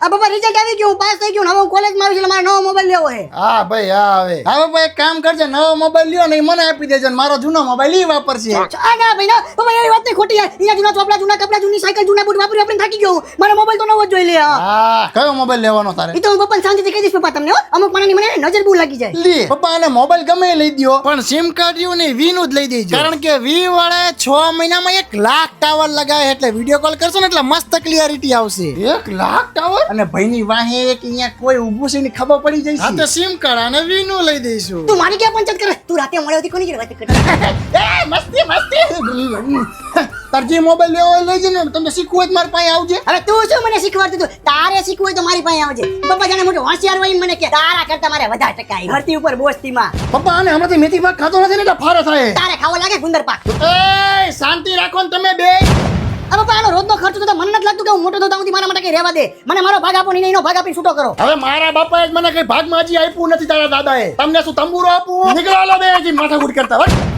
આ પપ્પા રિઝલ્ટ આવી ગયું પાસ થઈ ગયું નવો કોલેજમાં આવી છું મારે નવો મોબાઈલ લેવો છે. હા ભાઈ હા હવે. હા બાપા એક કામ કરજે નવો મોબાઈલ લ્યો ને મને આપી દેજો ને મારો જૂનો મોબાઈલ ઈ વાપરશે. આ ના ભાઈ ના. પપ્પા એવી વાત નહીં ખોટી યાર અહીંયા જૂના ચોપડા જૂના કપડા જૂની સાયકલ જૂના બૂટ વાપરી આપણે થાકી ગયો. મારો મોબાઈલ તો નવો જ જોઈ લે હા. કયો મોબાઈલ લેવાનો તારે? એ તો હું પપ્પાને શાંતિથી કહી દઈશ પપ્પા તમને અમુક માણસની મને નજર બહુ લાગી જાય. લે. પપ્પા આને મોબાઈલ ગમે લઈ દયો. પણ સિમ કાર્ડ યુ ને વી નું જ લઈ દેજો. કારણ કે વી વાળા છ મહિનામાં એક લાખ ટાવર લગાવે એટલે વીડિયો કોલ કરશો ને એટલે મસ્ત ક્લિયરિટી આવશે. એક લાખ ટાવર અને ભાઈની વાહે એક અહીંયા કોઈ ઊભું છે ને ખબર પડી જઈશ હા તો સિમ કાર્ડ અને વી લઈ દઈશું. તું મારી ક્યાં પંચાયત કરે? તું રાતે મળ્યો હતી કોની જોડે વાત કરે? એ મસ્તી મસ્તી. તરજી મોબાઈલ લેવો હોય લઈ જને તમને શીખવું હોય મારી પાસે આવજે. હવે તું શું મને શીખવાડતું તું? તારે શીખવું હોય તો મારી પાસે આવજે. પપ્પા જાણે મોટો હોશિયાર હોય મને કે તારા કરતા મારે વધારે ટકા ભરતી ઉપર બોસતીમાં. પપ્પા આને હમણાંથી મેથી પાક ખાતો નથી ને એટલે ફારો થાય. તારે ખાવો લાગે ગુંદર પાક? એ શાંતિ રાખો ને તમે બે. પપ્પા ખર્ચો તો મને નથી લાગતું કે હું મોટો થતા હું મારા માટે કઈ રહેવા દે. મને મારો ભાગ આપો નહીં એનો ભાગ આપી છૂટો કરો. હવે મારા બાપા જ મને કઈ ભાગમાં હજી આપ્યું નથી તારા દાદાએ. તમને શું તંબુરો આપું? નીકળો બે હજી માથાકૂટ કરતા હટ